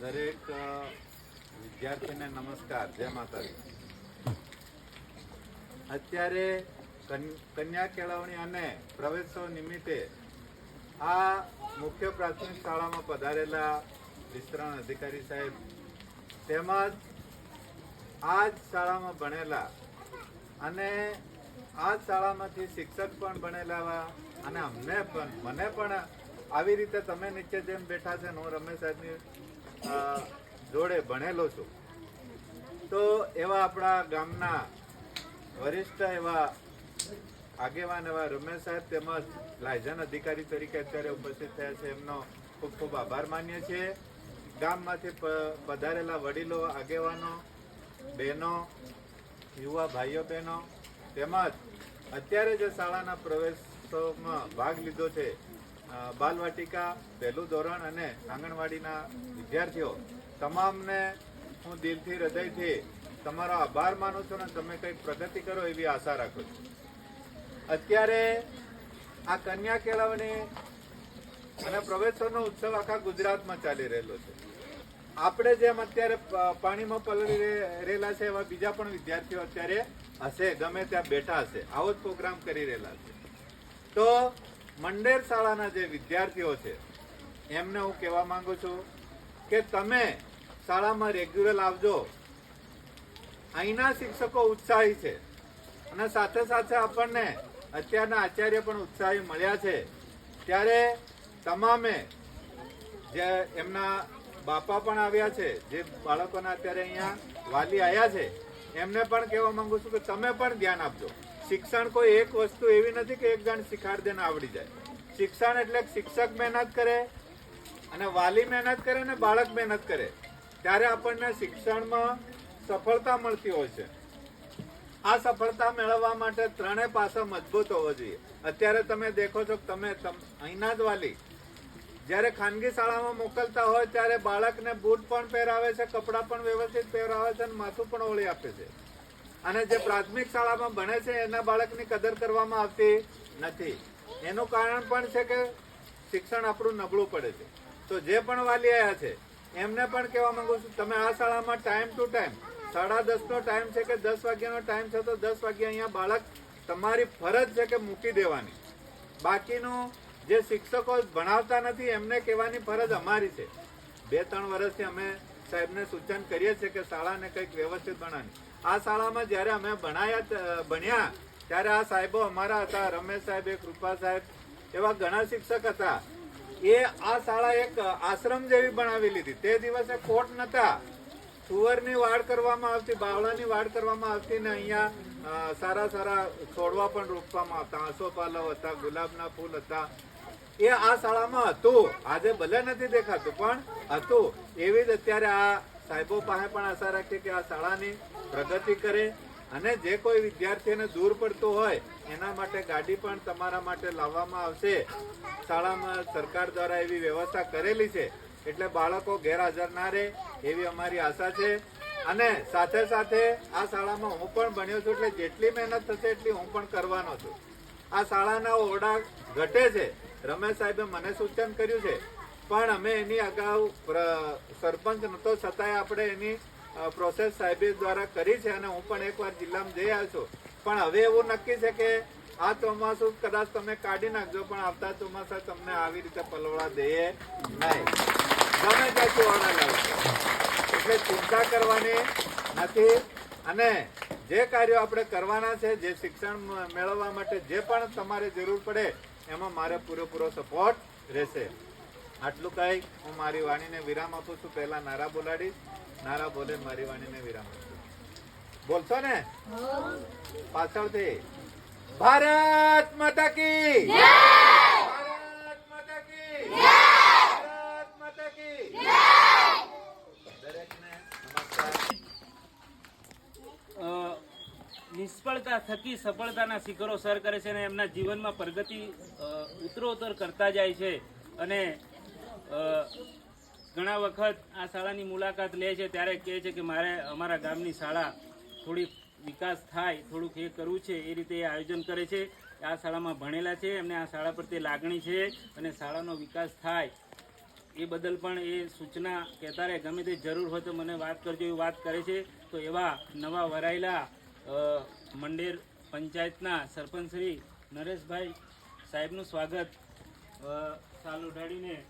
દરેક વિદ્યાર્થીને નમસ્કાર. જય માતાજી. અત્યારે કન- કન્યા કેળવણી અને પ્રવેશોત્સવ નિમિત્તે આ મુખ્ય પ્રાથમિક શાળામાં પધારેલા વિસ્તરણ અધિકારી સાહેબ તેમજ આ જ શાળામાં ભણેલા અને આ શાળામાંથી શિક્ષક પણ ભણેલા અને અમને પણ, મને પણ આવી રીતે તમે નીચે જેમ બેઠા છે ને હું રમેશ સાહેબની જોડે ભણેલો છું. તો એવા આપણા ગામના વરિષ્ઠ એવા આગેવાન એવા રમેશ સાહેબ તેમજ લાયઝન અધિકારી તરીકે અત્યારે ઉપસ્થિત થયા છે. એમનો ખૂબ ખૂબ આભાર માનીએ છીએ. ગામમાંથી પધારેલા વડીલો, આગેવાનો, બહેનો, યુવા ભાઈઓ, બહેનો તેમજ અત્યારે જે શાળાના પ્રવેશોમાં ભાગ લીધો છે બાલવાટિકા, પહેલું ધોરણ અને આંગણવાડીના વિદ્યાર્થીઓ, તમામને હું દિલથી, હૃદયથી તમારો આભાર માનું છું અને તમે કંઈક પ્રગતિ કરો એવી આશા રાખું છું. અત્યારે આ કન્યા કેળવણી અને પ્રવેશોનો ઉત્સવ આખા ગુજરાતમાં ચાલી રહેલો છે. આપણે જેમ અત્યારે પાણીમાં પલળી રહે- રહેલા છે એવા બીજા પણ વિદ્યાર્થીઓ અત્યારે હશે, ગમે ત્યાં બેઠા હશે. આવો જ પ્રોગ્રામ કરી રહેલા છે. તો મંડેર શાળાના જે વિદ્યાર્થીઓ છે, એમને હું કહેવા માંગુ છું કે તમે શાળામાં રેગ્યુલર આવજો. અહીંના શિક્ષકો ઉત્સાહી છે અને સાથે સાથે આપણને અત્યારના આચાર્ય પણ ઉત્સાહી મળ્યા છે. ત્યારે તમામે જે એમના બાપા પણ આવ્યા છે, જે બાળકોના અત્યારે અહીંયા વાલી આવ્યા છે, એમને પણ કહેવા માંગુ છું કે તમે પણ ધ્યાન આપજો. શિક્ષણ કોઈ એક વસ્તુ એવી નથી કે એક જણ શીખાડ દેને આવડી જાય. શિક્ષણ એટલે શિક્ષક મહેનત કરે અને વાલી મહેનત કરે અને બાળક મહેનત કરે. ત્યારે આપણને શિક્ષણમાં સફળતા મળતી હોય છે. આ સફળતા મેળવવા માટે ત્રણેય પાસા મજબૂત હોવો જોઈએ. અત્યારે તમે દેખો છો તમે, અહીંના જ વાલી. જ્યારે ખાનગી શાળામાં મોકલતા હોય ત્યારે બાળકને બૂટ પણ પહેરાવે છે, કપડાં પણ વ્યવસ્થિત પહેરાવે છે અને માથું પણ ઓળી આપે છે. અને જે પ્રાથમિક શાળામાં ભણે છે, એના બાળકની કદર કરવામાં આવતી નથી. એનું કારણ પણ છે કે શિક્ષણ આપણું નબળું પડે છે. તો જે પણ વાલી આવ્યા છે, એમને પણ કહેવા માંગુ છું, તમે આ શાળામાં ટાઈમ ટુ ટાઈમ સાડા દસનો ટાઈમ છે કે દસ વાગ્યાનો ટાઈમ છે, તો દસ વાગ્યા અહીંયા બાળક તમારી ફરજ છે કે મૂકી દેવાની. બાકીનું જે શિક્ષકો ભણાવતા નથી, એમને કહેવાની ફરજ અમારી છે. બે, ત્રણ વર્ષથી અમે સાહેબને સૂચન કરીએ છીએ કે શાળાને કંઈક વ્યવસ્થિત બનાવવાની આ શાળામાં જ્યારે અમે ભણાયા ભણ્યા, ત્યારે આ સાહેબો અમારા હતા, રમેશ સાહેબ, એ કૃપા સાહેબ, એવા ઘણા શિક્ષક હતા. એ આ શાળા એક આશ્રમ જેવી બનાવી લીધી. તે દિવસે કોટ નતા. સુવરની વાડ કરવામાં આવતી, બાવળાની વાડ કરવામાં આવતી ને અહીંયા સારા સારા છોડવા પણ રોપવામાં આવતા. આસોપાલવ હતા, ગુલાબના ફૂલ હતા. એ આ શાળામાં હતું. આજે ભલે નથી દેખાતું, પણ હતું. એવી જ અત્યારે આ સાહેબો પાસે પણ આશા રાખીએ કે આ શાળાની પ્રગતિ કરે અને જે કોઈ વિદ્યાર્થીને દૂર પડતું હોય, એના માટે ગાડી પણ તમારા માટે લાવવામાં આવશે. શાળામાં સરકાર દ્વારા એવી વ્યવસ્થા કરેલી છે, એટલે બાળકો ગેરહાજર ના રહે એવી અમારી આશા છે. અને સાથે સાથે આ શાળામાં હું પણ ભણ્યો છું, એટલે જેટલી મહેનત થશે એટલી હું પણ કરવાનો છું. આ શાળાના ઓરડા ઘટે છે. રમેશ સાહેબે મને સૂચન કર્યું છે. પણ અમે એની અગાઉ સરપંચ નતો છતાંય આપણે એની પ્રોસેસ સાહેબે દ્વારા કરી છે અને હું પણ એકવાર જિલ્લામાં જઈ આવ્યો છું. પણ હવે એવું નક્કી છે કે આ ચોમાસું કદાચ તમે કાઢી નાખજો, પણ આવતા ચોમાસા તમને આવી રીતે પલવડા દઈએ નહીં. ગમે ત્યાં ચોવાડા લાવજો. એટલે ચિંતા કરવાની નથી. અને જે કાર્યો આપણે કરવાના છે જે શિક્ષણ મેળવવા માટે જે પણ તમારે જરૂર પડે એમાં મારે પૂરેપૂરો સપોર્ટ રહેશે. આટલું કહી હું મારી વાણીને વિરામ આપું છું. પહેલા નારા બોલાડીશ. નારા બોલે મારી વાણીને વિરામ આપું બોલશો ને? પાછળથી. ભારત માતા કી ભારત માતા કી ભારત માતા કી દરેકને નમસ્કાર અ, નિષ્ફળતા થકી સફળતાના શિખરો સર કરે છે અને એમના જીવનમાં પ્રગતિ ઉત્તરોત્તર કરતા જાય છે. અને ઘણા વખત આ શાળાની મુલાકાત લે છે ત્યારે કહે છે કે મારે અમારા ગામની શાળા થોડીક વિકાસ થાય, થોડુંક એ કરવું છે, એ રીતે એ આયોજન કરે છે. આ શાળામાં ભણેલા છે, એમને આ શાળા પ્રત્યે લાગણી છે અને શાળાનો વિકાસ થાય. એ બદલ પણ એ સૂચના કહેતા રહે, ગમે તે જરૂર હોય તો મને વાત કરજો, એવી વાત કરે છે. તો એવા નવા વરાયેલા અ, મંડેર પંચાયતના સરપંચ શ્રી નરેશભાઈ સાહેબનું સ્વાગત. સાલ ઉઠાડીને